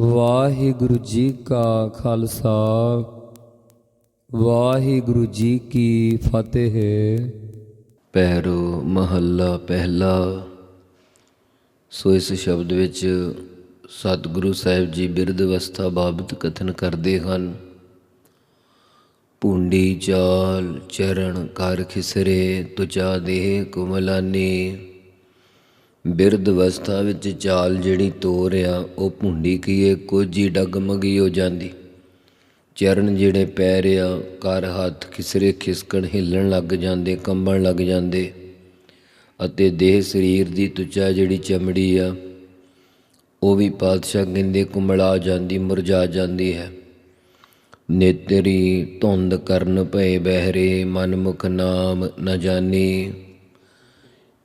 ਵਾਹਿਗੁਰੂ ਜੀ ਕਾ ਖਾਲਸਾ, ਵਾਹਿਗੁਰੂ ਜੀ ਕੀ ਫਤਿਹ। ਪੈਰੋ ਮਹੱਲਾ ਪਹਿਲਾ, ਸੋ ਇਸ ਸ਼ਬਦ ਵਿੱਚ ਸਤਿਗੁਰੂ ਸਾਹਿਬ ਜੀ ਬਿਰਧ ਅਵਸਥਾ ਬਾਬਤ ਕਥਨ ਕਰਦੇ ਹਨ। ਪੁੰਡੀ ਚਾਲ ਚਰਨ ਕਰ ਖਿਸਰੇ ਤੁਚਾ ਦੇਹ ਕੁਮਲਾਨੀ। ਬਿਰਧ ਅਵਸਥਾ ਵਿੱਚ ਚਾਲ ਜਿਹੜੀ ਤੋਰਿਆ ਉਹ ਪੁੰਡੀ ਕੀਏ ਕੋਜੀ ਡਗਮਗੀ ਹੋ ਜਾਂਦੀ। ਚਰਨ ਜਿਹੜੇ ਪੈਰ ਆ ਕਰ ਹੱਥ ਖਿਸਰੇ ਖਿਸਕਣ, ਹਿੱਲਣ ਲੱਗ ਜਾਂਦੇ, ਕੰਬਣ ਲੱਗ ਜਾਂਦੇ। ਅਤੇ ਦੇਹ ਸਰੀਰ ਦੀ ਤੁਚਾ ਜਿਹੜੀ ਚਮੜੀ ਆ, ਉਹ ਵੀ ਪਾਤਸ਼ਾਹ ਕਹਿੰਦੇ ਕੁਮਲਾ ਜਾਂਦੀ, ਮੁਰਝਾ ਜਾਂਦੀ ਹੈ। ਨੇਤਰੀ ਧੁੰਦ ਕਰਨ ਭਏ ਬਹਿਰੇ, ਮਨਮੁਖ ਨਾਮ ਨਾ ਜਾਣੀ।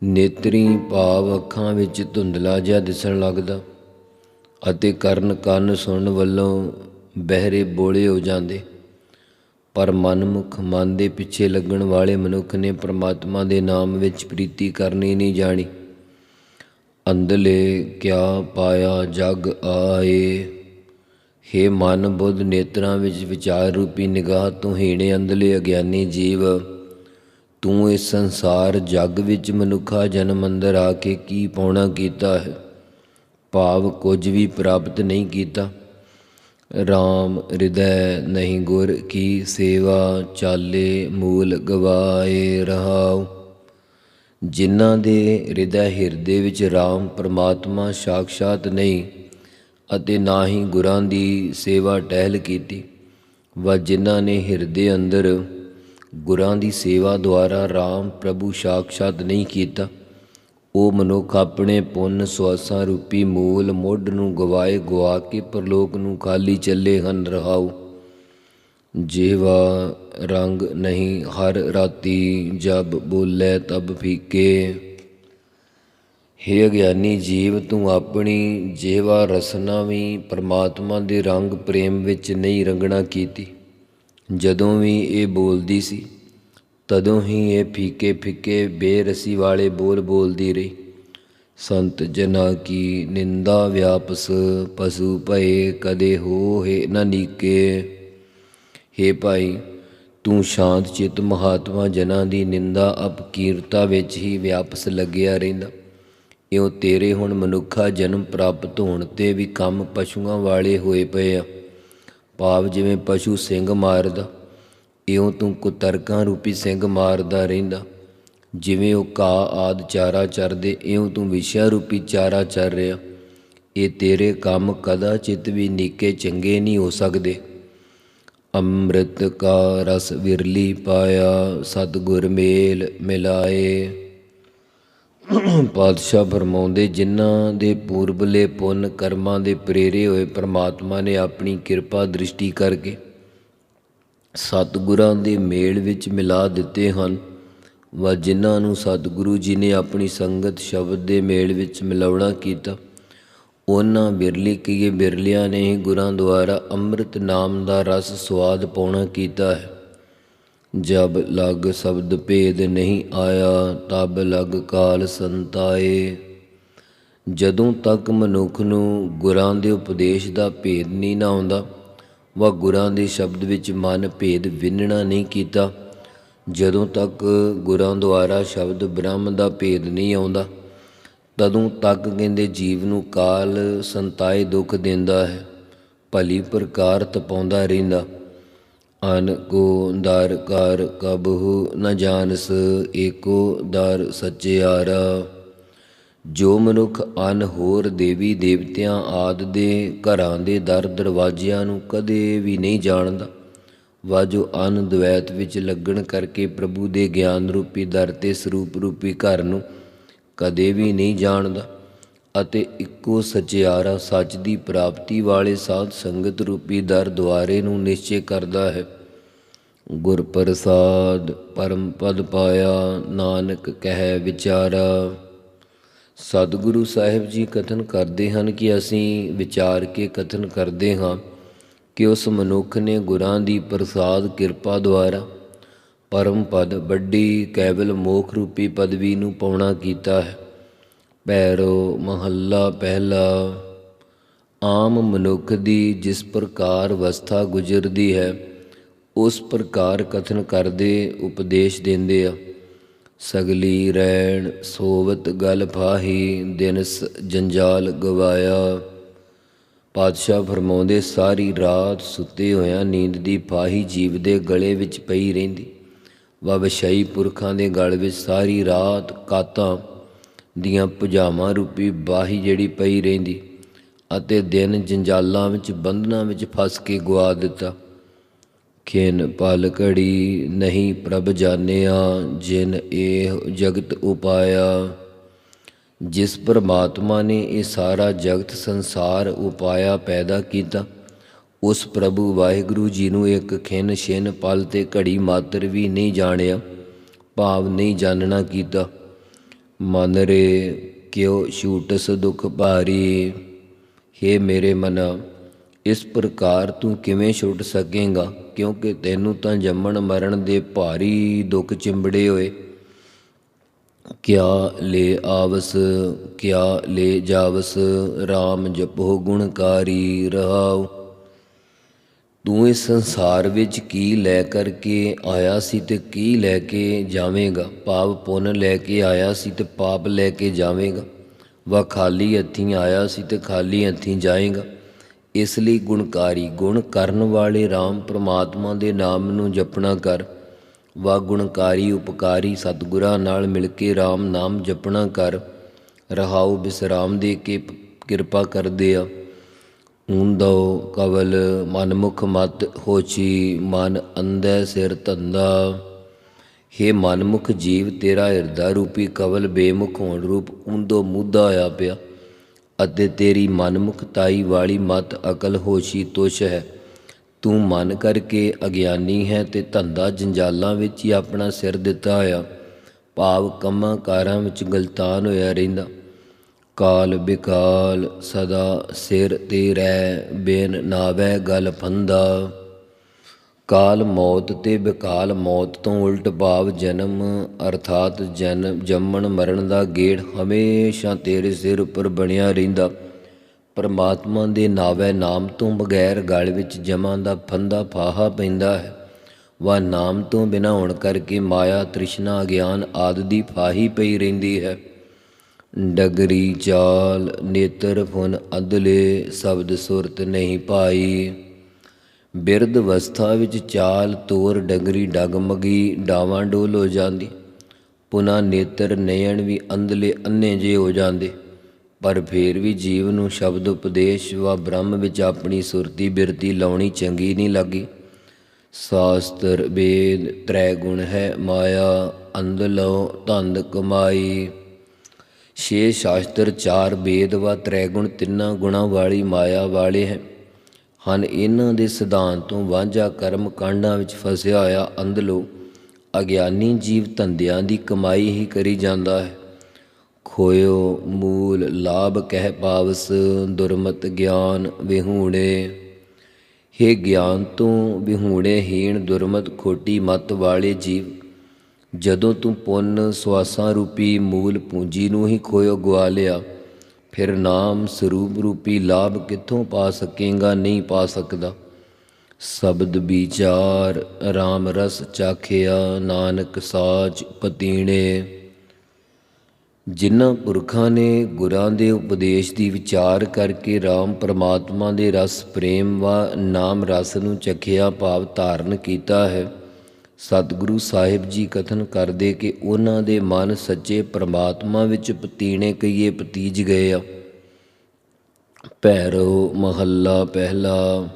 ਨੇਤਰੀ ਭਾਵ ਅੱਖਾਂ ਵਿੱਚ ਧੁੰਦਲਾ ਜਿਹਾ ਦਿਸਣ ਲੱਗਦਾ ਅਤੇ ਕਰਨ ਕੰਨ ਸੁਣਨ ਵੱਲੋਂ ਬਹਿਰੇ ਬੋਲੇ ਹੋ ਜਾਂਦੇ। ਪਰ ਮਨਮੁਖ ਮਨ ਦੇ ਪਿੱਛੇ ਲੱਗਣ ਵਾਲੇ ਮਨੁੱਖ ਨੇ ਪ੍ਰਮਾਤਮਾ ਦੇ ਨਾਮ ਵਿੱਚ ਪ੍ਰੀਤੀ ਕਰਨੀ ਨਹੀਂ ਜਾਣੀ। ਅੰਦਲੇ ਕਿਆ ਪਾਇਆ ਜਗ ਆਏ। ਹੇ ਮਨ ਬੁੱਧ ਨੇਤਰਾਂ ਵਿੱਚ ਵਿਚਾਰ ਰੂਪੀ ਨਿਗਾਹ ਤੋਂ ਹੀਣੇ ਅੰਦਲੇ ਅਗਿਆਨੀ ਜੀਵ। ਤੂੰ ਇਸ ਸੰਸਾਰ ਜੱਗ ਵਿੱਚ ਮਨੁੱਖਾ ਜਨਮ ਅੰਦਰ ਆ ਕੇ ਕੀ ਪਾਉਣਾ ਕੀਤਾ ਹੈ? ਭਾਵ ਕੁਝ ਵੀ ਪ੍ਰਾਪਤ ਨਹੀਂ ਕੀਤਾ। RAM ਹਿਰਦੈ ਨਹੀਂ ਗੁਰ ਕੀ ਸੇਵਾ ਚਾਲੇ ਮੂਲ ਗਵਾਏ ਰਹਾਉ। ਜਿਨ੍ਹਾਂ ਦੇ ਹਿਰਦੈ ਹਿਰਦੇ ਵਿੱਚ RAM ਪਰਮਾਤਮਾ ਸਾਖਸ਼ਾਤ ਨਹੀਂ ਅਤੇ ਨਾ ਹੀ ਗੁਰਾਂ ਦੀ ਸੇਵਾ ਟਹਿਲ ਕੀਤੀ, ਵਾ ਜਿਨ੍ਹਾਂ ਨੇ ਹਿਰਦੇ ਅੰਦਰ ਗੁਰਾਂ ਦੀ ਸੇਵਾ ਦੁਆਰਾ RAM ਪ੍ਰਭੂ ਸਾਖਸ਼ਾਤ ਨਹੀਂ ਕੀਤਾ। ਉਹ ਮਨੁੱਖ ਆਪਣੇ ਪੁੰਨ ਸਵਾਸਾਂ ਰੂਪੀ ਮੂਲ ਮੁੱਢ ਨੂੰ ਗਵਾਏ ਗਵਾ ਕੇ ਪਰਲੋਕ ਨੂੰ ਖਾਲੀ ਚੱਲੇ ਹਨ ਰਹਾਉ। ਜੀਵਾ ਰੰਗ ਨਹੀਂ ਹਰ ਰਾਤੀ ਜਬ ਬੋਲੇ ਤਬ ਫੀਕੇ। ਹੇ ਅਗਿਆਨੀ ਜੀਵ, ਤੂੰ ਆਪਣੀ ਜੇਵਾ ਰਸਨਾ ਵੀ ਪਰਮਾਤਮਾ ਦੇ ਰੰਗ ਪ੍ਰੇਮ ਵਿੱਚ ਨਹੀਂ ਰੰਗਣਾ ਕੀਤੀ। ਜਦੋਂ ਵੀ ਇਹ ਬੋਲਦੀ ਸੀ, ਤਦੋਂ ਹੀ ਇਹ ਫੀਕੇ ਫਿੱਕੇ ਬੇਰਸੀ ਵਾਲੇ ਬੋਲ ਬੋਲਦੀ ਰਹੀ। ਸੰਤ ਜਨਾ ਕੀ ਨਿੰਦਾ ਵਿਆਪਸ ਪਸ਼ੂ ਭਏ, ਕਦੇ ਹੋਏ ਨ ਨੀਕੇ। ਹੇ ਭਾਈ, ਤੂੰ ਸ਼ਾਂਤ ਚਿਤ ਮਹਾਤਮਾ ਜਨਾਂ ਦੀ ਨਿੰਦਾ ਅਪਕੀਰਤਾ ਵਿੱਚ ਹੀ ਵਿਆਪਸ ਲੱਗਿਆ ਰਹਿੰਦਾ। ਇਉਂ ਤੇਰੇ ਹੁਣ ਮਨੁੱਖਾ ਜਨਮ ਪ੍ਰਾਪਤ ਹੋਣ ਤੇ ਵੀ ਕੰਮ ਪਸ਼ੂਆਂ ਵਾਲੇ ਹੋਏ ਪਏ ਆ। ਭਾਵ ਜਿਵੇਂ ਪਸ਼ੂ ਸਿੰਘ ਮਾਰਦਾ, ਇਉਂ ਤੂੰ ਕੁਤਰਕਾਂ ਰੂਪੀ ਸਿੰਘ ਮਾਰਦਾ ਰਹਿੰਦਾ। ਜਿਵੇਂ ਉਹ ਕਾ ਆਦ ਚਾਰਾ ਚਰਦੇ, ਇਉਂ ਤੂੰ ਵਿਸ਼ਾ ਰੂਪੀ ਚਾਰਾ ਚਰ ਰਿਹਾ। ਇਹ ਤੇਰੇ ਕੰਮ ਕਦਾ ਚਿਤ ਵੀ ਨੀਕੇ ਚੰਗੇ ਨਹੀਂ ਹੋ ਸਕਦੇ। ਅੰਮ੍ਰਿਤ ਕਾ ਰਸ ਵਿਰਲੀ ਪਾਇਆ, ਸਤਗੁਰ ਮੇਲ ਮਿਲਾਏ। ਪਾਤਸ਼ਾਹ ਫਰਮਾਉਂਦੇ, ਜਿਨ੍ਹਾਂ ਦੇ ਪੂਰਬਲੇ ਪੁੰਨ ਕਰਮਾਂ ਦੇ ਪ੍ਰੇਰੇ ਹੋਏ, ਪ੍ਰਮਾਤਮਾ ਨੇ ਆਪਣੀ ਕਿਰਪਾ ਦ੍ਰਿਸ਼ਟੀ ਕਰਕੇ ਸਤਿਗੁਰਾਂ ਦੇ ਮੇਲ ਵਿੱਚ ਮਿਲਾ ਦਿੱਤੇ ਹਨ ਵਾ ਜਿਨ੍ਹਾਂ ਨੂੰ ਸਤਿਗੁਰੂ ਜੀ ਨੇ ਆਪਣੀ ਸੰਗਤ ਸ਼ਬਦ ਦੇ ਮੇਲ ਵਿੱਚ ਮਿਲਾਉਣਾ ਕੀਤਾ। ਉਹਨਾਂ ਬਿਰਲੀ ਕੀਏ ਬਿਰਲਿਆਂ ਨੇ ਹੀ ਗੁਰਾਂ ਦੁਆਰਾ ਅੰਮ੍ਰਿਤ ਨਾਮ ਦਾ ਰਸ ਸਵਾਦ ਪਾਉਣਾ ਕੀਤਾ ਹੈ। ਜਬ ਲਗ ਸ਼ਬਦ ਭੇਦ ਨਹੀਂ ਆਇਆ, ਤਬ ਲਗ ਕਾਲ ਸੰਤਾਏ। ਜਦੋਂ ਤੱਕ ਮਨੁੱਖ ਨੂੰ ਗੁਰਾਂ ਦੇ ਉਪਦੇਸ਼ ਦਾ ਭੇਦ ਨਹੀਂ ਨਾ ਆਉਂਦਾ, ਵਾ ਗੁਰਾਂ ਦੇ ਸ਼ਬਦ ਵਿੱਚ ਮਨ ਭੇਦ ਵਿੰਨਣਾ ਨਹੀਂ ਕੀਤਾ, ਜਦੋਂ ਤੱਕ ਗੁਰਾਂ ਦੁਆਰਾ ਸ਼ਬਦ ਬ੍ਰਹਮ ਦਾ ਭੇਦ ਨਹੀਂ ਆਉਂਦਾ, ਤਦੋਂ ਤੱਕ ਕਹਿੰਦੇ ਜੀਵ ਨੂੰ ਕਾਲ ਸੰਤਾਏ ਦੁੱਖ ਦਿੰਦਾ ਹੈ, ਭਲੀ ਪ੍ਰਕਾਰ ਤਪਾਉਂਦਾ ਰਹਿੰਦਾ। ਅਨ ਕੋ ਦਰ ਕਰ ਕਬਹੁ ਨ ਜਾਣਸ ਏਕੋ ਦਰ ਸਚਿਆਰਾ। ਜੋ ਮਨੁੱਖ ਅਨ ਹੋਰ ਦੇਵੀ ਦੇਵਤਿਆਂ ਆਦ ਦੇ ਘਰਾਂ ਦੇ ਦਰ ਦਰਵਾਜ਼ਿਆਂ ਨੂੰ ਕਦੇ ਵੀ ਨਹੀਂ ਜਾਣਦਾ, ਵਾ ਜੋ ਅਨ ਦ્વੈਤ ਵਿੱਚ ਲੱਗਣ ਕਰਕੇ ਪ੍ਰਭੂ ਦੇ ਗਿਆਨ ਰੂਪੀ ਦਰ ਤੇ ਸਰੂਪ ਰੂਪੀ ਘਰ ਨੂੰ ਕਦੇ ਵੀ ਨਹੀਂ ਜਾਣਦਾ ਅਤੇ ਇੱਕੋ ਸਚਿਆਰਾ ਸੱਚ ਦੀ ਪ੍ਰਾਪਤੀ ਵਾਲੇ ਸਾਧ ਸੰਗਤ ਰੂਪੀ ਦਰ ਦੁਆਰੇ ਨੂੰ ਨਿਸ਼ਚੈ ਕਰਦਾ ਹੈ। ਗੁਰ ਪ੍ਰਸਾਦ ਪਰਮ ਪਦ ਪਾਇਆ, ਨਾਨਕ ਕਹਿ ਵਿਚਾਰਾ। ਸਤਿਗੁਰੂ ਸਾਹਿਬ ਜੀ ਕਥਨ ਕਰਦੇ ਹਨ ਕਿ ਅਸੀਂ ਵਿਚਾਰ ਕੇ ਕਥਨ ਕਰਦੇ ਹਾਂ ਕਿ ਉਸ ਮਨੁੱਖ ਨੇ ਗੁਰਾਂ ਦੀ ਪ੍ਰਸਾਦ ਕਿਰਪਾ ਦੁਆਰਾ ਪਰਮ ਪਦ ਵੱਡੀ ਕੇਵਲ ਮੋਖ ਰੂਪੀ ਪਦਵੀ ਨੂੰ ਪਾਉਣਾ ਕੀਤਾ ਹੈ। ਪੈਰੋ ਮਹੱਲਾ ਪਹਿਲਾ, ਆਮ ਮਨੁੱਖ ਦੀ ਜਿਸ ਪ੍ਰਕਾਰ ਅਵਸਥਾ ਗੁਜ਼ਰਦੀ ਹੈ ਉਸ ਪ੍ਰਕਾਰ ਕਥਨ ਕਰਦੇ, ਉਪਦੇਸ਼ ਦਿੰਦੇ ਆ। ਸਗਲੀ ਰੈਣ ਸੋਵਤ ਗਲ ਫਾਹੀ ਦਿਨ ਸ- ਜੰਜਾਲ ਗਵਾਇਆ। ਪਾਤਸ਼ਾਹ ਫਰਮਾਉਂਦੇ, ਸਾਰੀ ਰਾਤ ਸੁੱਤੇ ਹੋਇਆ ਨੀਂਦ ਦੀ ਫਾਹੀ ਜੀਵ ਦੇ ਗਲੇ ਵਿੱਚ ਪਈ ਰਹਿੰਦੀ। ਵਾ ਪੁਰਖਾਂ ਦੇ ਗਲ ਵਿੱਚ ਸਾਰੀ ਰਾਤ ਕਾਤਾਂ ਦੀਆਂ ਭੁਜਾਵਾਂ ਰੂਪੀ ਬਾਹੀ ਜਿਹੜੀ ਪਈ ਰਹਿੰਦੀ ਅਤੇ ਦਿਨ ਜੰਜਾਲਾਂ ਵਿੱਚ, ਬੰਧਨਾਂ ਵਿੱਚ ਫਸ ਕੇ ਗਵਾ ਦਿੱਤਾ। ਖਿਨ ਪਲ ਘੜੀ ਨਹੀਂ ਪ੍ਰਭ ਜਾਣਿਆ, ਜਿਨ ਇਹ ਜਗਤ ਉਪਾਇਆ। ਜਿਸ ਪਰਮਾਤਮਾ ਨੇ ਇਹ ਸਾਰਾ ਜਗਤ ਸੰਸਾਰ ਉਪਾਇਆ ਪੈਦਾ ਕੀਤਾ, ਉਸ ਪ੍ਰਭੂ ਵਾਹਿਗੁਰੂ ਜੀ ਨੂੰ ਇੱਕ ਖਿਨ ਛਿੰਨ ਪਲ ਤੇ ਘੜੀ ਮਾਤਰ ਵੀ ਨਹੀਂ ਜਾਣਿਆ, ਭਾਵ ਨਹੀਂ ਜਾਣਨਾ ਕੀਤਾ। ਮਨ ਰੇ ਕਿਉ ਛੂਟਸ ਦੁਖ ਭਾਰੀ, ਹੇ ਮੇਰੇ ਮਨ। ਇਸ ਪ੍ਰਕਾਰ ਤੂੰ ਕਿਵੇਂ ਛੁੱਟ ਸਕੇਗਾ? ਕਿਉਂਕਿ ਤੈਨੂੰ ਤਾਂ ਜੰਮਣ ਮਰਨ ਦੇ ਭਾਰੀ ਦੁੱਖ ਚਿੰਬੜੇ ਹੋਏ। ਕਿਆ ਲੈ ਆਵਸ, ਕਿਆ ਲੈ ਜਾਵਸ RAM ਜਪੋ ਗੁਣਕਾਰੀ ਰਹਾਉ। ਤੂੰ ਇਸ ਸੰਸਾਰ ਵਿੱਚ ਕੀ ਲੈ ਕਰਕੇ ਆਇਆ ਸੀ ਤੇ ਕੀ ਲੈ ਕੇ ਜਾਵੇਂਗਾ? ਪਾਪ ਪੁੰਨ ਲੈ ਕੇ ਆਇਆ ਸੀ ਤੇ ਪਾਪ ਲੈ ਕੇ ਜਾਵੇਂਗਾ। ਵਾ ਖਾਲੀ ਹੱਥੀਂ ਆਇਆ ਸੀ ਤੇ ਖਾਲੀ ਹੱਥੀਂ ਜਾਏਗਾ। ਇਸ ਲਈ ਗੁਣਕਾਰੀ, ਗੁਣ ਕਰਨ ਵਾਲੇ RAM ਪ੍ਰਮਾਤਮਾ ਦੇ ਨਾਮ ਨੂੰ ਜਪਣਾ ਕਰ। ਵਾ ਗੁਣਕਾਰੀ, ਉਪਕਾਰੀ ਸਤਿਗੁਰਾਂ ਨਾਲ ਮਿਲ ਕੇ RAM ਨਾਮ ਜਪਣਾ ਕਰ। ਰਹਾਉ ਬਿਸਰਾਮ ਦੇ ਕੇ ਕਿਰਪਾ ਕਰਦੇ ਆ। ਊਂਦੋ ਕਵਲ, ਮਨਮੁਖ ਮਤ ਹੋਚੀ, ਮਨ ਅੰਧੈ ਸਿਰ ਧੰਦਾ। ਹੇ ਮਨਮੁਖ ਜੀਵ, ਤੇਰਾ ਹਿਰਦਾ ਰੂਪੀ ਕਵਲ ਬੇਮੁਖ ਹੋਣ ਰੂਪ ਊਂਦੋ ਮੁੱਦਾ ਆਇਆ ਪਿਆ। ਅਤੇ ਤੇਰੀ ਮਨਮੁਖਤਾਈ ਵਾਲੀ ਮਤ ਅਕਲ ਹੋਸ਼ੀ ਤੁਸ਼ ਹੈ। ਤੂੰ ਮਨ ਕਰਕੇ ਅਗਿਆਨੀ ਹੈ ਤੇ ਧੰਦਾ ਜੰਜਾਲਾਂ ਵਿੱਚ ਹੀ ਆਪਣਾ ਸਿਰ ਦਿੱਤਾ ਹੋਇਆ। ਭਾਵ ਕੰਮਾਂ ਕਾਰਾਂ ਵਿੱਚ ਗਲਤਾਨ ਹੋਇਆ ਰਹਿੰਦਾ। ਕਾਲ ਬਿਕਾਲ ਸਦਾ ਸਿਰ ਤੇ ਰਹਿ, ਬੇਨ ਨਾਵੈ ਗਲ ਫੰਦਾ। ਕਾਲ ਮੌਤ ਤੇ ਵਿਕਾਲ ਮੌਤ ਤੋਂ ਉਲਟ ਭਾਵ ਜਨਮ, ਅਰਥਾਤ ਜਨਮ ਜੰਮਣ ਮਰਨ ਦਾ ਗੇੜ ਹਮੇਸ਼ਾ ਤੇਰੇ ਸਿਰ ਉੱਪਰ ਬਣਿਆ ਰਹਿੰਦਾ। ਪਰਮਾਤਮਾ ਦੇ ਨਾਵੇ ਨਾਮ ਤੋਂ ਬਗੈਰ ਗਲ ਵਿੱਚ ਜਮਾਂ ਦਾ ਫੰਦਾ ਫਾਹਾ ਪੈਂਦਾ ਹੈ। ਵਾ ਨਾਮ ਤੋਂ ਬਿਨਾ ਹੋਣ ਕਰਕੇ ਮਾਇਆ, ਤ੍ਰਿਸ਼ਨਾ, ਗਿਆਨ ਆਦਿ ਦੀ ਫਾਹੀ ਪਈ ਰਹਿੰਦੀ ਹੈ। ਡਗਰੀ, ਚਾਲ, ਨੇਤਰ, ਫੁਨ, ਅਦਲੇ, ਸ਼ਬਦ, ਸੁਰਤ ਨਹੀਂ ਪਾਈ। ਬਿਰਧ ਅਵਸਥਾ ਵਿੱਚ ਚਾਲ ਤੋਰ ਡੰਗਰੀ ਡਗਮਗੀ ਡਾਵਾਂ ਡੋਲ ਹੋ ਜਾਂਦੀ। ਪੁਨਾ ਨੇਤਰ ਨਯਣ ਵੀ ਅੰਧਲੇ ਅੰਨੇ ਜੇ ਹੋ ਜਾਂਦੇ। ਪਰ ਫੇਰ ਵੀ ਜੀਵ ਨੂੰ ਸ਼ਬਦ ਉਪਦੇਸ਼ ਵਾ ਬ੍ਰਹਮ ਵਿੱਚ ਆਪਣੀ ਸੁਰਤੀ ਬਿਰਤੀ ਲਾਉਣੀ ਚੰਗੀ ਨਹੀਂ ਲੱਗੀ। ਸ਼ਾਸਤਰ ਵੇਦ ਤ੍ਰੈ ਗੁਣ ਹੈ ਮਾਇਆ ਅੰਧਲੋ ਧੰਦ ਕਮਾਈ। ਛੇ ਸ਼ਾਸਤਰ ਚਾਰ ਵੇਦ ਵਾ ਤ੍ਰੈ ਗੁਣ ਤਿੰਨਾਂ ਗੁਣਾਂ ਵਾਲੀ ਮਾਇਆ ਵਾਲੇ ਹੈ। ਹਨ। ਇਹਨਾਂ ਦੇ ਸਿਧਾਂਤ ਤੋਂ ਵਾਂਝਾ ਕਰਮ ਕਾਂਡਾਂ ਵਿੱਚ ਫਸਿਆ ਹੋਇਆ ਅੰਧਲੋ ਅਗਿਆਨੀ ਜੀਵ ਧੰਦਿਆਂ ਦੀ ਕਮਾਈ ਹੀ ਕਰੀ ਜਾਂਦਾ ਹੈ। ਖੋਇਓ ਮੂਲ ਲਾਭ ਕਹਿ ਪਾਵਸ, ਦੁਰਮਤ ਗਿਆਨ ਵਿਹੂਣੇ। ਹੇ ਗਿਆਨ ਤੋਂ ਵਿਹੂਣੇ ਹੀਣ ਦੁਰਮਤ ਖੋਟੀ ਮਤ ਵਾਲੇ ਜੀਵ, ਜਦੋਂ ਤੂੰ ਪੁੰਨ ਸਵਾਸਾਂ ਰੂਪੀ ਮੂਲ ਪੂੰਜੀ ਨੂੰ ਹੀ ਖੋਇਓ ਗਵਾ ਲਿਆ ਫਿਰ ਨਾਮ ਸਰੂਪ ਰੂਪੀ ਲਾਭ ਕਿੱਥੋਂ ਪਾ ਸਕੇਗਾ? ਨਹੀਂ ਪਾ ਸਕਦਾ। ਸ਼ਬਦ ਵਿਚਾਰ RAM ਰਸ ਚਾਖਿਆ, ਨਾਨਕ ਸਾਚ ਪਤੀਣੇ। ਜਿਨ੍ਹਾਂ ਪੁਰਖਾਂ ਨੇ ਗੁਰਾਂ ਦੇ ਉਪਦੇਸ਼ ਦੀ ਵਿਚਾਰ ਕਰਕੇ RAM ਪਰਮਾਤਮਾ ਦੇ ਰਸ ਪ੍ਰੇਮ ਵਾ ਨਾਮ ਰਸ ਨੂੰ ਚਖਿਆ ਭਾਵ ਧਾਰਨ ਕੀਤਾ ਹੈ ਸਤਿਗੁਰੂ ਸਾਹਿਬ ਜੀ ਕਥਨ ਕਰਦੇ ਕਿ ਉਹਨਾਂ ਦੇ ਮਨ ਸੱਚੇ ਪ੍ਰਮਾਤਮਾ ਵਿੱਚ ਪਤੀਣੇ ਕਈਏ ਪਤੀਜ ਗਏ ਆ। ਭੈਰੋ ਮਹੱਲਾ ਪਹਿਲਾ।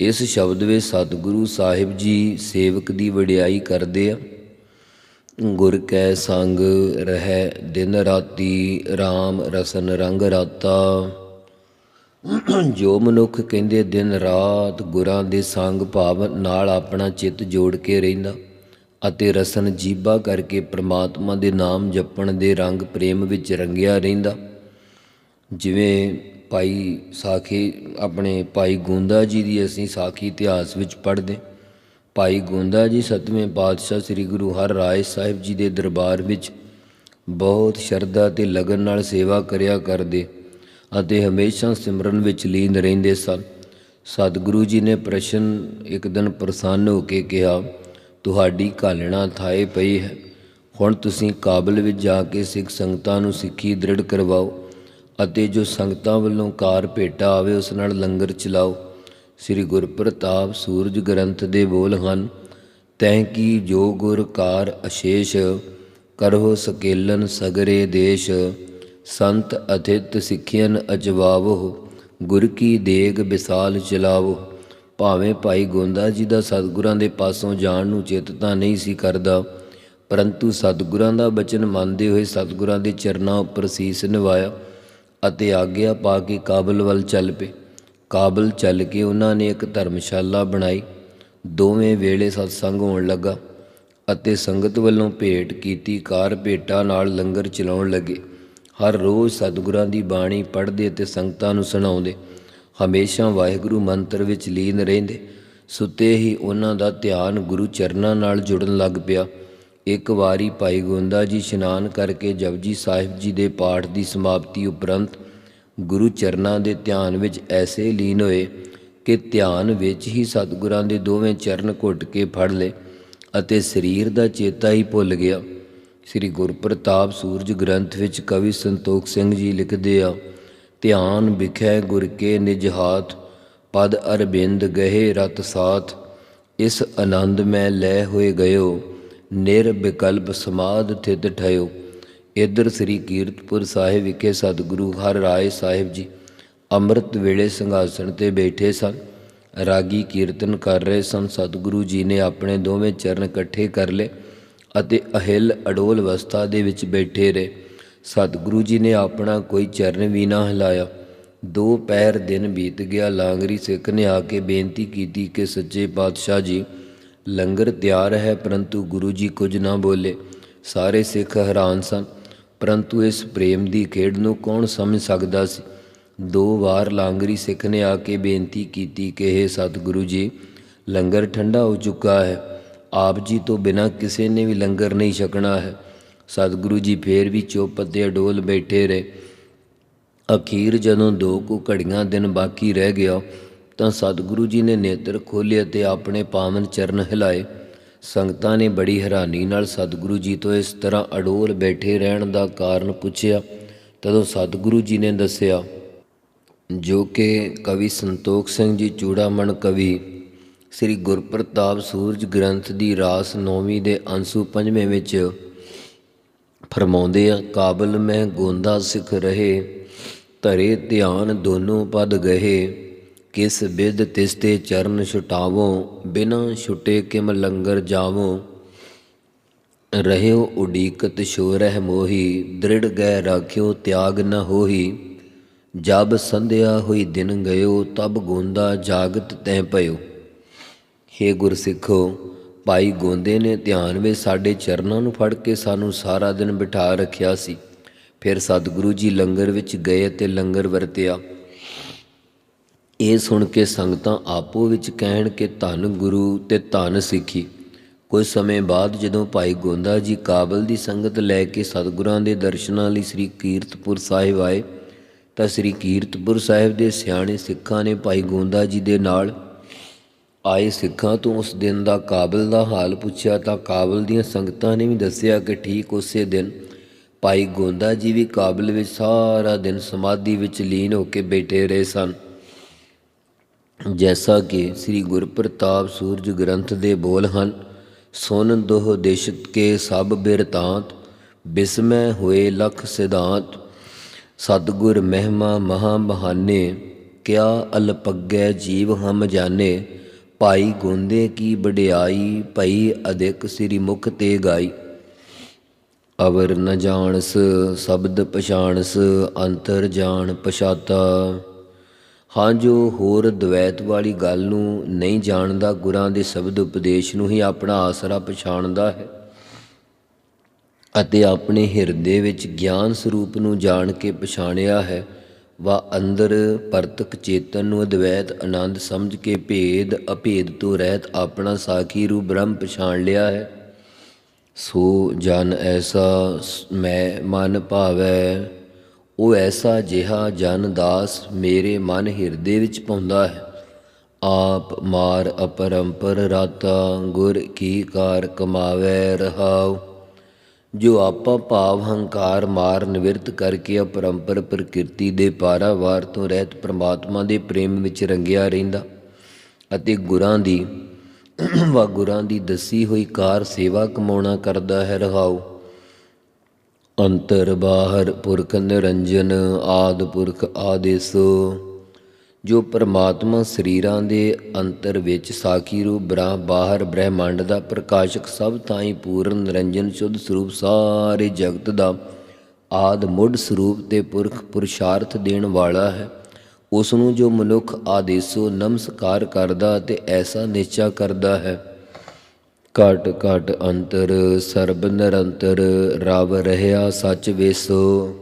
ਇਸ ਸ਼ਬਦ ਵਿੱਚ ਸਤਿਗੁਰੂ ਸਾਹਿਬ ਜੀ ਸੇਵਕ ਦੀ ਵਡਿਆਈ ਕਰਦੇ ਆ। ਗੁਰ ਕੈ ਸੰਗ ਰਹਿ ਦਿਨ ਰਾਤੀ RAM ਰਸਨ ਰੰਗ ਰਾਤਾ। ਜੋ ਮਨੁੱਖ ਕਹਿੰਦੇ ਦਿਨ ਰਾਤ ਗੁਰਾਂ ਦੇ ਸੰਗ ਭਾਵ ਨਾਲ ਆਪਣਾ ਚਿੱਤ ਜੋੜ ਕੇ ਰਹਿੰਦਾ ਅਤੇ ਰਸਨ ਜੀਬਾ ਕਰਕੇ ਪ੍ਰਮਾਤਮਾ ਦੇ ਨਾਮ ਜਪਣ ਦੇ ਰੰਗ ਪ੍ਰੇਮ ਵਿੱਚ ਰੰਗਿਆ ਰਹਿੰਦਾ। ਜਿਵੇਂ ਭਾਈ ਸਾਖੀ ਆਪਣੇ ਭਾਈ ਗੋਂਦਾ ਜੀ ਦੀ ਅਸੀਂ ਸਾਖੀ ਇਤਿਹਾਸ ਵਿੱਚ ਪੜ੍ਹਦੇ ਭਾਈ ਗੋਂਦਾ ਜੀ ਸਤਵੇਂ ਪਾਤਸ਼ਾਹ ਸ੍ਰੀ ਗੁਰੂ ਹਰ ਰਾਏ ਸਾਹਿਬ ਜੀ ਦੇ ਦਰਬਾਰ ਵਿੱਚ ਬਹੁਤ ਸ਼ਰਧਾ ਤੇ ਲਗਨ ਨਾਲ ਸੇਵਾ ਕਰਿਆ ਕਰਦੇ। ਅਤੇ ਹਮੇਸ਼ਾ ਸਿਮਰਨ ਵਿੱਚ ਲੀਨ ਰਹਿੰਦੇ ਸਨ। ਸਤਿਗੁਰੂ ਜੀ ਨੇ ਪ੍ਰਸ਼ਨ ਇੱਕ ਦਿਨ ਪ੍ਰਸੰਨ ਹੋ ਕੇ ਕਿਹਾ, ਤੁਹਾਡੀ ਘਾਲਣਾ ਥਾਏ ਪਈ ਹੈ। ਹੁਣ ਤੁਸੀਂ ਕਾਬਲ ਵਿੱਚ ਜਾ ਕੇ ਸਿੱਖ ਸੰਗਤਾਂ ਨੂੰ ਸਿੱਖੀ ਦ੍ਰਿੜ ਕਰਵਾਓ ਅਤੇ ਜੋ ਸੰਗਤਾਂ ਵੱਲੋਂ ਕਾਰ ਭੇਟਾ ਆਵੇ, ਉਸ ਨਾਲ ਲੰਗਰ ਚਲਾਓ। ਸ੍ਰੀ ਗੁਰਪ੍ਰਤਾਪ ਸੂਰਜ ਗ੍ਰੰਥ ਦੇ ਬੋਲ ਹਨ, ਤੈਂ ਕੀ ਜੋ ਗੁਰ ਕਾਰ ਅਸ਼ੇਸ਼? ਕਰੋ ਸਕੇਲਨ ਸਗਰੇ ਦੇਸ਼। ਸੰਤ ਅਥਿਤ ਸਿੱਖਿਅਨ ਅਜਵਾਵੋ ਗੁਰ ਕੀ ਦੇਗ ਵਿਸਾਲ ਚਲਾਵੋ ਭਾਵੇਂ ਭਾਈ ਗੋਂਦਾ ਜੀ ਦਾ ਸਤਿਗੁਰਾਂ ਦੇ ਪਾਸੋਂ ਜਾਣ ਨੂੰ ਚਿੱਤ ਤਾਂ ਨਹੀਂ ਸੀ ਕਰਦਾ, ਪਰੰਤੂ ਸਤਿਗੁਰਾਂ ਦਾ ਬਚਨ ਮੰਨਦੇ ਹੋਏ ਸਤਿਗੁਰਾਂ ਦੇ ਚਰਨਾਂ ਉੱਪਰ ਸੀਸ ਨਿਵਾਇਆ ਅਤੇ ਆਗਿਆ ਪਾ ਕੇ ਕਾਬਲ ਵੱਲ ਚੱਲ ਪਏ। ਕਾਬਲ ਚੱਲ ਕੇ ਉਹਨਾਂ ਨੇ ਇੱਕ ਧਰਮਸ਼ਾਲਾ ਬਣਾਈ। ਦੋਵੇਂ ਵੇਲੇ ਸਤਸੰਗ ਹੋਣ ਲੱਗਾ ਅਤੇ ਸੰਗਤ ਵੱਲੋਂ ਭੇਟ ਕੀਤੀ, ਕਾਰ ਭੇਟਾਂ ਨਾਲ ਲੰਗਰ ਚਲਾਉਣ ਲੱਗੇ। ਹਰ ਰੋਜ਼ ਸਤਿਗੁਰਾਂ ਦੀ ਬਾਣੀ ਪੜ੍ਹਦੇ ਅਤੇ ਸੰਗਤਾਂ ਨੂੰ ਸੁਣਾਉਂਦੇ। ਹਮੇਸ਼ਾ ਵਾਹਿਗੁਰੂ ਮੰਤਰ ਵਿੱਚ ਲੀਨ ਰਹਿੰਦੇ। ਸੁੱਤੇ ਹੀ ਉਹਨਾਂ ਦਾ ਧਿਆਨ ਗੁਰੂ ਚਰਨਾਂ ਨਾਲ ਜੁੜਨ ਲੱਗ ਪਿਆ। ਇੱਕ ਵਾਰੀ ਭਾਈ ਗੋਂਦਾ ਜੀ ਇਸ਼ਨਾਨ ਕਰਕੇ ਜਪਜੀ ਸਾਹਿਬ ਜੀ ਦੇ ਪਾਠ ਦੀ ਸਮਾਪਤੀ ਉਪਰੰਤ ਗੁਰੂ ਚਰਨਾਂ ਦੇ ਧਿਆਨ ਵਿੱਚ ਐਸੇ ਲੀਨ ਹੋਏ ਕਿ ਧਿਆਨ ਵਿੱਚ ਹੀ ਸਤਿਗੁਰਾਂ ਦੇ ਦੋਵੇਂ ਚਰਨ ਘੁੱਟ ਕੇ ਫੜ ਲਏ ਅਤੇ ਸਰੀਰ ਦਾ ਚੇਤਾ ਹੀ ਭੁੱਲ ਗਿਆ। ਸ੍ਰੀ ਗੁਰਪ੍ਰਤਾਪ ਸੂਰਜ ਗ੍ਰੰਥ ਵਿੱਚ ਕਵੀ ਸੰਤੋਖ ਸਿੰਘ ਜੀ ਲਿਖਦੇ ਆ, ਧਿਆਨ ਵਿਖੇ ਗੁਰ ਕੇ ਨਿਜ ਹਾਥ, ਪਦ ਅਰਬਿੰਦ ਗਹੇ ਰਤ ਸਾਥ, ਇਸ ਆਨੰਦ ਮੈਂ ਲੈ ਹੋਏ ਗਇਓ ਨਿਰਵਿਕਲਪ ਸਮਾਧ ਥਿਤ ਠਇਓ। ਇਧਰ ਸ੍ਰੀ ਕੀਰਤਪੁਰ ਸਾਹਿਬ ਵਿਖੇ ਸਤਿਗੁਰੂ ਹਰ ਰਾਏ ਸਾਹਿਬ ਜੀ ਅੰਮ੍ਰਿਤ ਵੇਲੇ ਸਿੰਘਾਸਣ ਤੇ ਬੈਠੇ ਸਨ। ਰਾਗੀ ਕੀਰਤਨ ਕਰ ਰਹੇ ਸਨ। ਸਤਿਗੁਰੂ ਜੀ ਨੇ ਆਪਣੇ ਦੋਵੇਂ ਚਰਨ ਇਕੱਠੇ ਕਰ ਲਏ। ਅਤੇ ਅਹਿਲ ਅਡੋਲ ਅਵਸਥਾ ਦੇ ਵਿੱਚ ਬੈਠੇ ਰਹੇ। ਸਤਿਗੁਰੂ ਜੀ ਨੇ ਆਪਣਾ ਕੋਈ ਚਰਨ ਵੀ ਨਾ ਹਿਲਾਇਆ। ਦੋ ਪੈਰ ਦਿਨ ਬੀਤ ਗਿਆ। ਲਾਂਗਰੀ ਸਿੱਖ ਨੇ ਆ ਕੇ ਬੇਨਤੀ ਕੀਤੀ ਕਿ ਸੱਚੇ ਪਾਤਸ਼ਾਹ ਜੀ, ਲੰਗਰ ਤਿਆਰ ਹੈ, ਪਰੰਤੂ ਗੁਰੂ ਜੀ ਕੁਝ ਨਾ ਬੋਲੇ। ਸਾਰੇ ਸਿੱਖ ਹੈਰਾਨ ਸਨ। ਪਰੰਤੂ ਇਸ ਪ੍ਰੇਮ ਦੀ ਖੇਡ ਨੂੰ ਕੌਣ ਸਮਝ ਸਕਦਾ ਸੀ? ਦੋ ਵਾਰ ਲਾਂਗਰੀ ਸਿੱਖ ਨੇ ਆ ਕੇ ਬੇਨਤੀ ਕੀਤੀ ਕਿ हे ਸਤਿਗੁਰੂ ਜੀ, ਲੰਗਰ ਠੰਡਾ ਹੋ ਚੁੱਕਾ ਹੈ। ਆਪ ਜੀ ਤੋਂ ਬਿਨਾ ਕਿਸੇ ਨੇ ਵੀ ਲੰਗਰ ਨਹੀਂ ਛਕਣਾ ਹੈ। ਸਤਿਗੁਰੂ ਜੀ ਫੇਰ ਵੀ ਚੁੱਪ ਅਤੇ ਅਡੋਲ ਬੈਠੇ ਰਹੇ। ਅਖੀਰ ਜਦੋਂ ਦੋ ਕੁ ਘੜੀਆਂ ਦਿਨ ਬਾਕੀ ਰਹਿ ਗਿਆ, ਤਾਂ ਸਤਿਗੁਰੂ ਜੀ ਨੇ ਨੇਤਰ ਖੋਲ੍ਹੇ ਅਤੇ ਆਪਣੇ ਪਾਵਨ ਚਰਨ ਹਿਲਾਏ। ਸੰਗਤਾਂ ਨੇ ਬੜੀ ਹੈਰਾਨੀ ਨਾਲ ਸਤਿਗੁਰੂ ਜੀ ਤੋਂ ਇਸ ਤਰ੍ਹਾਂ ਅਡੋਲ ਬੈਠੇ ਰਹਿਣ ਦਾ ਕਾਰਨ ਪੁੱਛਿਆ, ਤਦੋਂ ਸਤਿਗੁਰੂ ਜੀ ਨੇ ਦੱਸਿਆ, ਜੋ ਕਿ ਕਵੀ ਸੰਤੋਖ ਸਿੰਘ ਜੀ, ਚੂੜਾਮਣ ਕਵੀ ਸ੍ਰੀ ਗੁਰਪ੍ਰਤਾਪ ਸੂਰਜ ਗ੍ਰੰਥ ਦੀ ਰਾਸ ਨੌਵੀਂ ਦੇ ਅੰਸੂ ਪੰਜਵੇਂ ਵਿੱਚ ਫਰਮਾਉਂਦੇ ਆ, ਕਾਬਲ ਮੈਂ ਗੋਂਦਾ ਸਿਖ ਰਹੇ, ਧਰੇ ਧਿਆਨ ਦੋਨੋਂ ਪਦ ਗਏ ਕਿਸ ਬਿਦ ਤਿਸਤੇ ਚਰਨ ਛੁਟਾਵੋ, ਬਿਨਾ ਛੁਟੇ ਕਿਮ ਲੰਗਰ ਜਾਵੋ, ਰਹਿਓ ਉਡੀਕਤ ਸ਼ੋਰਹਿ ਮੋਹੀ, ਦ੍ਰਿੜ ਗੈ ਰਾਖਿਓ ਤਿਆਗ ਨ ਹੋਈ ਜਬ ਸੰਧਿਆ ਹੋਈ ਦਿਨ ਗਇਓ, ਤਬ ਗੋਂਦਾ ਜਾਗਤ ਤੈ ਪਇਓ ਹੇ ਗੁਰਸਿੱਖੋ, ਭਾਈ ਗੋਂਦੇ ਨੇ ਧਿਆਨ ਵਿੱਚ ਸਾਡੇ ਚਰਨਾਂ ਨੂੰ ਫੜ ਕੇ ਸਾਨੂੰ ਸਾਰਾ ਦਿਨ ਬਿਠਾ ਰੱਖਿਆ ਸੀ। ਫਿਰ ਸਤਿਗੁਰੂ ਜੀ ਲੰਗਰ ਵਿੱਚ ਗਏ ਤੇ ਲੰਗਰ ਵਰਤਿਆ। ਇਹ ਸੁਣ ਕੇ ਸੰਗਤਾਂ ਆਪੋ ਵਿੱਚ ਕਹਿਣ ਕਿ ਧੰਨ ਗੁਰੂ ਤੇ ਧੰਨ ਸਿੱਖੀ। ਕੁਝ ਸਮੇਂ ਬਾਅਦ ਜਦੋਂ ਭਾਈ ਗੋਂਦਾ ਜੀ ਕਾਬਲ ਦੀ ਸੰਗਤ ਲੈ ਕੇ ਸਤਿਗੁਰਾਂ ਦੇ ਦਰਸ਼ਨਾਂ ਲਈ ਸ੍ਰੀ ਕੀਰਤਪੁਰ ਸਾਹਿਬ ਆਏ, ਤਾਂ ਸ੍ਰੀ ਕੀਰਤਪੁਰ ਸਾਹਿਬ ਦੇ ਸਿਆਣੇ ਸਿੱਖਾਂ ਨੇ ਭਾਈ ਗੋਂਦਾ ਜੀ ਦੇ ਨਾਲ ਆਏ ਸਿੱਖਾਂ ਤੋਂ ਉਸ ਦਿਨ ਦਾ ਕਾਬਲ ਦਾ ਹਾਲ ਪੁੱਛਿਆ ਤਾਂ ਕਾਬਲ ਦੀਆਂ ਸੰਗਤਾਂ ਨੇ ਵੀ ਦੱਸਿਆ ਕਿ ਠੀਕ ਉਸੇ ਦਿਨ ਭਾਈ ਗੋਂਦਾ ਜੀ ਵੀ ਕਾਬਲ ਵਿੱਚ ਸਾਰਾ ਦਿਨ ਸਮਾਧੀ ਵਿੱਚ ਲੀਨ ਹੋ ਕੇ ਬੈਠੇ ਰਹੇ ਸਨ। ਜੈਸਾ ਕਿ ਸ੍ਰੀ ਗੁਰਪ੍ਰਤਾਪ ਸੂਰਜ ਗ੍ਰੰਥ ਦੇ ਬੋਲ ਹਨ, ਸੁਨ ਦੋਹ ਦੇਸ਼ਤ ਕੇ ਸਭ ਬਿਰਤਾਂਤ, ਬਿਸਮੈ ਹੋਏ ਲਖ ਸਿਧਾਂਤ, ਸਤਗੁਰ ਮਹਿਮਾ ਮਹਾ ਬਹਾਨੇ, ਕਿਆ ਅਲਪੱਗੈ ਜੀਵ ਹਮ ਜਾਣੇ ਭਾਈ ਗੁੰਦੇ ਕੀ ਵਡਿਆਈ ਭਈ ਅਧਿਕ ਸ੍ਰੀ ਮੁਖ ਤੇ ਗਾਈ। ਅਵਰ ਨ ਜਾਣਸ, ਸ਼ਬਦ ਪਛਾਣਸ, ਅੰਤਰ ਜਾਣ ਪਛਾਤਾ। ਹਾਂ ਜੋ ਹੋਰ ਦਵੈਤ ਵਾਲੀ ਗੱਲ ਨੂੰ ਨਹੀਂ ਜਾਣਦਾ, ਗੁਰਾਂ ਦੇ ਸ਼ਬਦ ਉਪਦੇਸ਼ ਨੂੰ ਹੀ ਆਪਣਾ ਆਸਰਾ ਪਛਾਣਦਾ ਹੈ। ਅਤੇ ਆਪਣੇ ਹਿਰਦੇ ਵਿੱਚ ਗਿਆਨ ਸਰੂਪ ਨੂੰ ਜਾਣ ਕੇ ਪਛਾਣਿਆ ਹੈ। ਵਾ ਅੰਦਰ ਪਰਤਕ ਚੇਤਨ ਨੂੰ ਅਦਵੈਤ ਆਨੰਦ ਸਮਝ ਕੇ ਭੇਦ ਅਭੇਦ ਤੋਂ ਰਹਿਤ ਆਪਣਾ ਸਾਖੀ ਰੂਪ ਬ੍ਰਹਮ ਪਛਾਣ ਲਿਆ ਹੈ। ਸੋ ਜਨ ਐਸਾ ਸ- ਮੈਂ ਮਨ ਭਾਵੈ, ਉਹ ਐਸਾ ਜਿਹਾ ਜਨ ਦਾਸ ਮੇਰੇ ਮਨ ਹਿਰਦੇ ਵਿੱਚ ਪਾਉਂਦਾ ਹੈ। ਆਪ ਮਾਰ ਅਪਰੰਪਰ ਰਾਤਾ, ਗੁਰ ਕੀ ਕਾਰ ਕਮਾਵੇ ਰਹਾਉ। ਜੋ ਆਪਾ ਭਾਵ ਹੰਕਾਰ ਮਾਰ ਨਿਵਰਤ ਕਰਕੇ ਅਪਰੰਪਰ ਪ੍ਰਕਿਰਤੀ ਦੇ ਪਾਰਾਵਾਰ ਤੋਂ ਰਹਿਤ ਪ੍ਰਮਾਤਮਾ ਦੇ ਪ੍ਰੇਮ ਵਿੱਚ ਰੰਗਿਆ ਰਹਿੰਦਾ ਅਤੇ ਗੁਰਾਂ ਦੀ ਵਾ ਗੁਰਾਂ ਦੀ ਦੱਸੀ ਹੋਈ ਕਾਰ ਸੇਵਾ ਕਮਾਉਣਾ ਕਰਦਾ ਹੈ ਰਹਾਉ। ਅੰਤਰ ਬਾਹਰ ਪੁਰਖ ਨਿਰੰਜਨ, ਆਦ ਪੁਰਖ ਆਦੇਸੋ ਜੋ ਪਰਮਾਤਮਾ ਸਰੀਰਾਂ ਦੇ ਅੰਤਰ ਵਿੱਚ ਸਾਖੀ ਰੂਪ ਬ੍ਰਹ ਬਾਹਰ ਬ੍ਰਹਿਮੰਡ ਦਾ ਪ੍ਰਕਾਸ਼ਕ ਸਭ ਥਾਈਂ ਪੂਰਨ ਨਿਰੰਜਨ ਸ਼ੁੱਧ ਸਰੂਪ ਸਾਰੇ ਜਗਤ ਦਾ ਆਦ ਮੁੱਢ ਸਰੂਪ ਤੇ ਪੁਰਖ ਪੁਰਸ਼ਾਰਥ ਦੇਣ ਵਾਲਾ ਹੈ। ਉਸ ਨੂੰ ਜੋ ਮਨੁੱਖ ਆਦੇਸੋ ਨਮਸਕਾਰ ਕਰਦਾ ਤੇ ਐਸਾ ਨਿਸ਼ਚਾ ਕਰਦਾ ਹੈ। ਘਟ ਘਟ ਅੰਤਰ, ਸਰਬ ਨਿਰੰਤਰ, ਰਵ ਰਹਿਆ ਸੱਚ ਵੇਸੋ।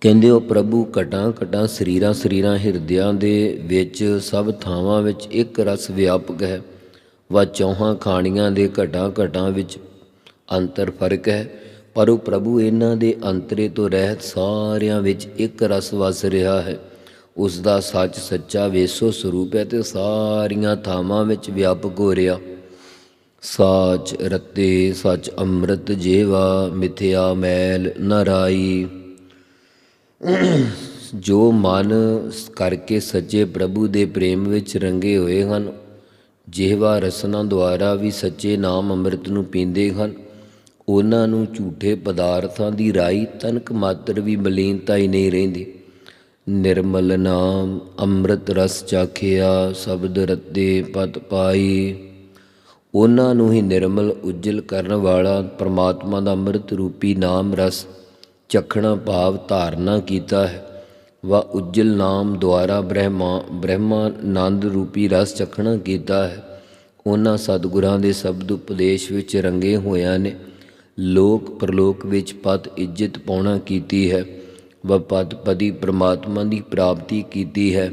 ਕਹਿੰਦੇ ਉਹ ਪ੍ਰਭੂ ਘਟਾਂ ਘਟਾਂ ਸਰੀਰਾਂ ਸਰੀਰਾਂ ਹਿਰਦਿਆਂ ਦੇ ਵਿੱਚ ਸਭ ਥਾਵਾਂ ਵਿੱਚ ਇੱਕ ਰਸ ਵਿਆਪਕ ਹੈ। ਵਾ ਚੌਹਾਂ ਖਾਣੀਆਂ ਦੇ ਘਟਾਂ ਘਟਾਂ ਵਿੱਚ ਅੰਤਰ ਫ਼ਰਕ ਹੈ। ਪਰ ਉਹ ਪ੍ਰਭੂ ਇਹਨਾਂ ਦੇ ਅੰਤਰੇ ਤੋਂ ਰਹਿਤ ਸਾਰਿਆਂ ਵਿੱਚ ਇੱਕ ਰਸ ਵਸ ਰਿਹਾ ਹੈ। ਉਸ ਦਾ ਸੱਚ ਸੱਚਾ ਵੇਸੋ ਸਰੂਪ ਹੈ ਤੇ ਸਾਰੀਆਂ ਥਾਵਾਂ ਵਿੱਚ ਵਿਆਪਕ ਹੋ ਰਿਹਾ। ਸਾਚ ਰਤੇ, ਸੱਚ ਅੰਮ੍ਰਿਤ ਜੇਵਾ, ਮਿਥਿਆ ਮੈਲ ਨਰਾਈ। ਜੋ ਮਨ ਕਰਕੇ ਸੱਚੇ ਪ੍ਰਭੂ ਦੇ ਪ੍ਰੇਮ ਵਿੱਚ ਰੰਗੇ ਹੋਏ ਹਨ, ਜਿਹਵਾ ਰਸਨਾ ਦੁਆਰਾ ਵੀ ਸੱਚੇ ਨਾਮ ਅੰਮ੍ਰਿਤ ਨੂੰ ਪੀਂਦੇ ਹਨ, ਉਹਨਾਂ ਨੂੰ ਝੂਠੇ ਪਦਾਰਥਾਂ ਦੀ ਰਾਈ ਤਨਕ ਮਾਤਰ ਵੀ ਮਲੀਨਤਾ ਹੀ ਨਹੀਂ ਰਹਿੰਦੀ। ਨਿਰਮਲ ਨਾਮ ਅੰਮ੍ਰਿਤ ਰਸ ਚਾਖਿਆ, ਸ਼ਬਦ ਰੱਤੇ ਪਤ ਪਾਈ। ਉਹਨਾਂ ਨੂੰ ਹੀ ਨਿਰਮਲ, ਉਜਲ ਕਰਨ ਵਾਲਾ ਪ੍ਰਮਾਤਮਾ ਦਾ ਅੰਮ੍ਰਿਤ ਰੂਪੀ ਨਾਮ ਰਸ ਚਖਣਾ ਭਾਵ ਧਾਰਨਾ ਕੀਤਾ ਹੈ। ਵਾ ਉਜਲ ਨਾਮ ਦੁਆਰਾ ਬ੍ਰਹਮਾ ਬ੍ਰਹਮਾਨੰਦ ਰੂਪੀ ਰਸ ਚਖਣਾ ਕੀਤਾ ਹੈ। ਉਹਨਾਂ ਸਤਿਗੁਰਾਂ ਦੇ ਸ਼ਬਦ ਉਪਦੇਸ਼ ਵਿੱਚ ਰੰਗੇ ਹੋਇਆਂ ਨੇ ਲੋਕ ਪ੍ਰਲੋਕ ਵਿੱਚ ਪਤ ਇੱਜ਼ਤ ਪਾਉਣਾ ਕੀਤੀ ਹੈ। ਵਾ ਪਦ ਪਦੀ ਪ੍ਰਮਾਤਮਾ ਦੀ ਪ੍ਰਾਪਤੀ ਕੀਤੀ ਹੈ।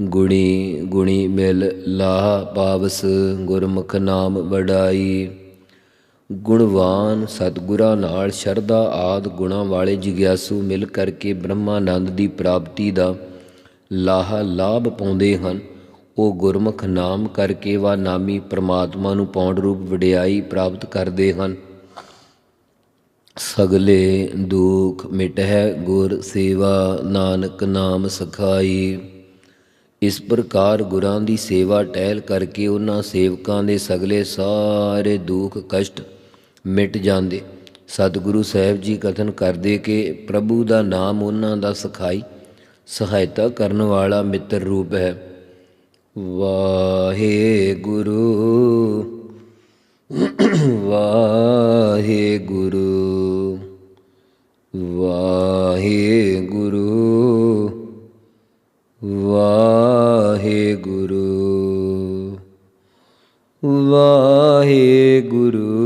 ਗੁਣੀ ਗੁਣੀ ਮਿਲ ਲਾਹ ਪਾਵਸ ਗੁਰਮੁਖ ਨਾਮ ਵਡਾਈ। ਗੁਣਵਾਨ ਸਤਿਗੁਰਾਂ ਨਾਲ ਸ਼ਰਧਾ ਆਦ ਗੁਣਾ ਵਾਲੇ ਜਿਗਿਆਸੂ ਮਿਲ ਕਰਕੇ ਬ੍ਰਹਮਾਨੰਦ ਦੀ ਪ੍ਰਾਪਤੀ ਦਾ ਲਾਹ ਲਾਭ ਪਾਉਂਦੇ ਹਨ। ਉਹ ਗੁਰਮੁਖ ਨਾਮ ਕਰਕੇ ਵਾ ਨਾਮੀ ਪ੍ਰਮਾਤਮਾ ਨੂੰ ਪੌਂਡ ਰੂਪ ਵਡਿਆਈ ਪ੍ਰਾਪਤ ਕਰਦੇ ਹਨ। ਸਗਲੇ ਦੁਖ ਮਿਟਹਿ ਗੁਰ ਸੇਵਾ, ਨਾਨਕ ਨਾਮ ਸਖਾਈ। ਇਸ ਪ੍ਰਕਾਰ ਗੁਰਾਂ ਦੀ ਸੇਵਾ ਟਹਿਲ ਕਰਕੇ ਉਹਨਾਂ ਸੇਵਕਾਂ ਦੇ ਸਗਲੇ ਸਾਰੇ ਦੁੱਖ ਕਸ਼ਟ ਮਿਟ ਜਾਂਦੇ। ਸਤਿਗੁਰੂ ਸਾਹਿਬ ਜੀ ਕਥਨ ਕਰਦੇ ਕਿ ਪ੍ਰਭੂ ਦਾ ਨਾਮ ਉਹਨਾਂ ਦਾ ਸਖਾਈ, ਸਹਾਇਤਾ ਕਰਨ ਵਾਲਾ ਮਿੱਤਰ ਰੂਪ ਹੈ। ਵਾਹਿਗੁਰੂ ਵਾਹਿਗੁਰੂ ਵਾਹਿਗੁਰੂ ਵਾਹਿਗੁਰੂ ਵਾਹਿਗੁਰੂ। ਵਾਹਿਗੁਰੂ